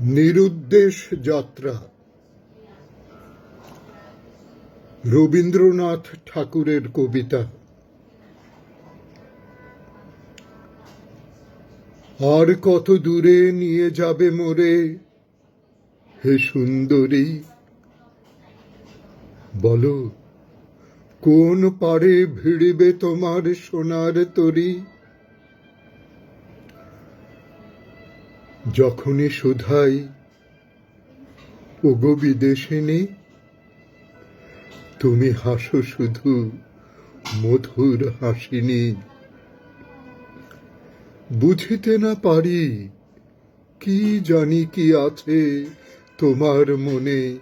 নিরুদ্দেশ যাত্রা। রবীন্দ্রনাথ ঠাকুরের কবিতা। আর কত দূরে নিয়ে যাবে মোরে হে সুন্দরী? বলো, কোন পারে ভিড়বে তোমার সোনার তরী? যখনই শুধাই ওগো বিদেশিনী তুমি হাসো শুধু মধুর হাসিনি। বুঝিতে না পারি কি জানি কি আছে তোমার মনে।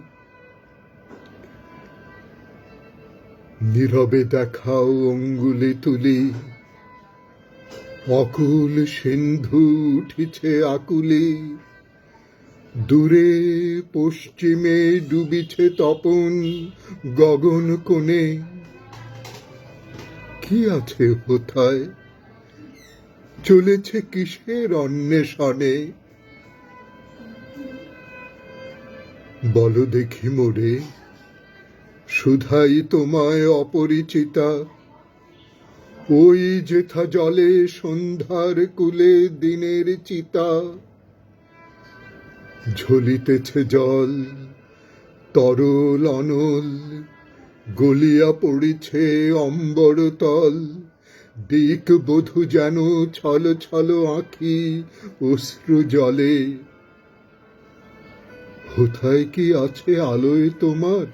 নীরবে দেখাও অঙ্গুলি তুলি অকুল সিন্ধু উঠিছে আকুলি। দূরে, পশ্চিমে ডুবিছে তপন গগন কোণে। কি আছে হোথায় চলেছে কিসের অন্বেষণে? বলো দেখি মোরে শুধাই তোমায় অপরিচিতা। ওই যেথা জলে সন্ধ্যার কুলে দিনের চিতা। ঝলিতেছে জল, তরল অনল, গলিয়া পড়িছে অম্বর তল। দিক বধু যেন ছল ছল আঁখি অশ্রু জলে। কোথায় কি আছে আলোয় তোমার?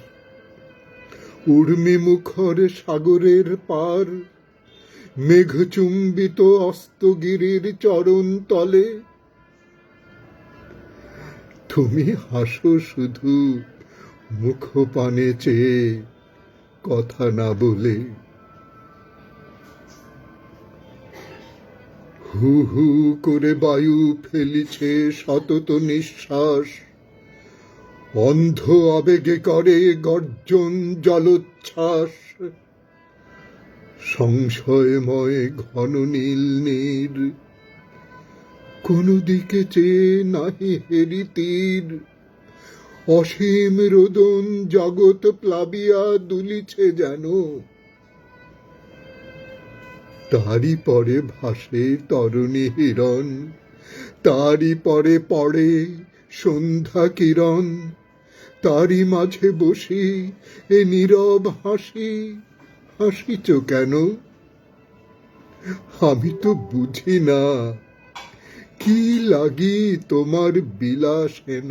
উর্মি মুখর সাগরের পার মেঘচুম্বিত অস্তগিরির চরণ তলে। তুমি হাসো শুধু মুখ পানে চেয়ে কথা না বলে। হু হু করে বায়ু ফেলিছে সতত নিঃশ্বাস। অন্ধ আবেগে করে গর্জন জলোচ্ছ্বাস। সংশয়ময় ঘন নীল নীর কোন দিকে চেয়ে নাহি হেরি তীর। অসীম রোদন জগৎ প্লাবিয়া দুলিছে যেন। তারই পরে ভাসে তরুণী হিরণ। তারই পরে পড়ে সন্ধ্যা কিরণ। তারই মাঝে বসি এ নীরব হাসি। হাসিছ কেন? আমি তো বুঝি না। কি লাগি তোমার বিলাস হেন?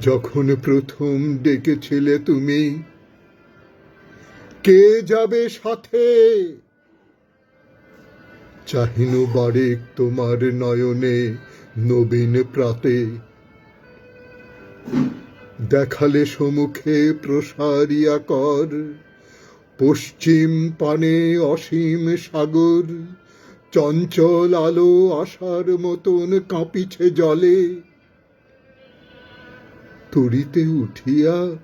যখন প্রথম ডেকেছিলে তুমি, কে যাবে সাথে? চাহিনু বারেক তোমার নয়নে নবীন প্রাতে। দেখালে সমুখে প্রসারিয়া কর। পশ্চিম পানে অসীম সাগর, চঞ্চল আলো আসার মতন কাঁপিছে জলে। তরিতে উঠিয়া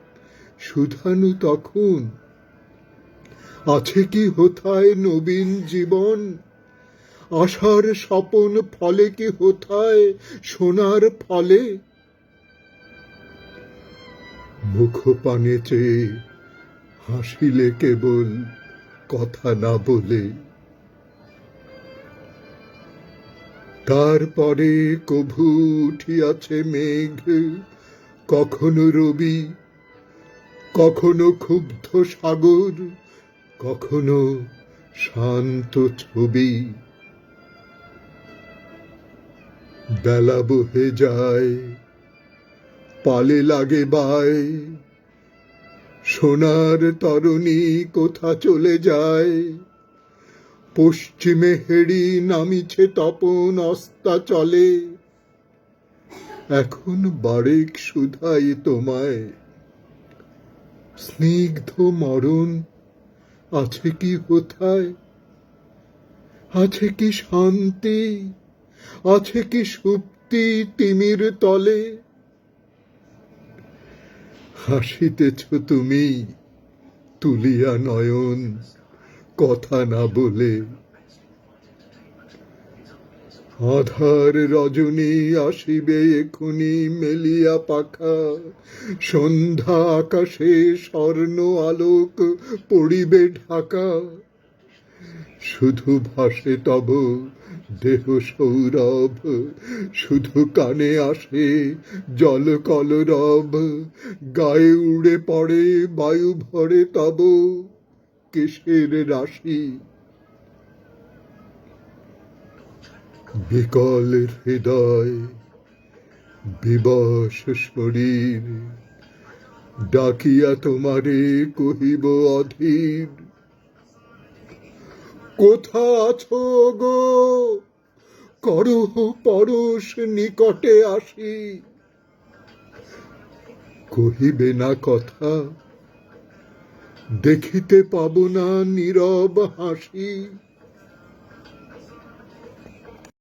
সুধানু তখন, আছে কি হোথায় নবীন জীবন? আশার স্বপন ফলে কি হোথায় সোনার ফলে? মুখ পানে চেয়ে হাসিলে কেবল কথা না বলে। তারপরে কভু উঠিয়াছে মেঘ, কখনো রবি, কখনো ক্ষুব্ধ সাগর, কখনো শান্ত ছবি। বেলা বহে যায় পালে লাগে বায় সোনার তরণী কোথা চলে যায়? পশ্চিমে হেড়ি নামিছে তপন, অস্তা চলে। এখন বারেক সুধাই তোমায়। স্নিগ্ধ মরণ আছে কি হোথায় আছে কি শান্তি? আছে কি সুপ্তি তিমির তলে? হাসিতেছ তুমি, তুলিয়া নয়ন, কথা না বলে। আধার রজনী আসিবে এখনি মেলিয়া পাখা, সন্ধ্যা আকাশে স্বর্ণ আলোক পড়িবে ঢাকা। শুধু ভাসে তব দেহ সৌরভ, শুধু কানে আসে জল কলরব। গায়ে উড়ে পড়ে বায়ু ভরে তব কেশের রাশি? বিকল হৃদয়, বিবশ শরীর, ডাকিয়া তোমারে কহিব অধীর। কোথা আছো গো? পরশ নিকটে আসি। কহিবে না কথা দেখিতে পাব না নীরব হাসি।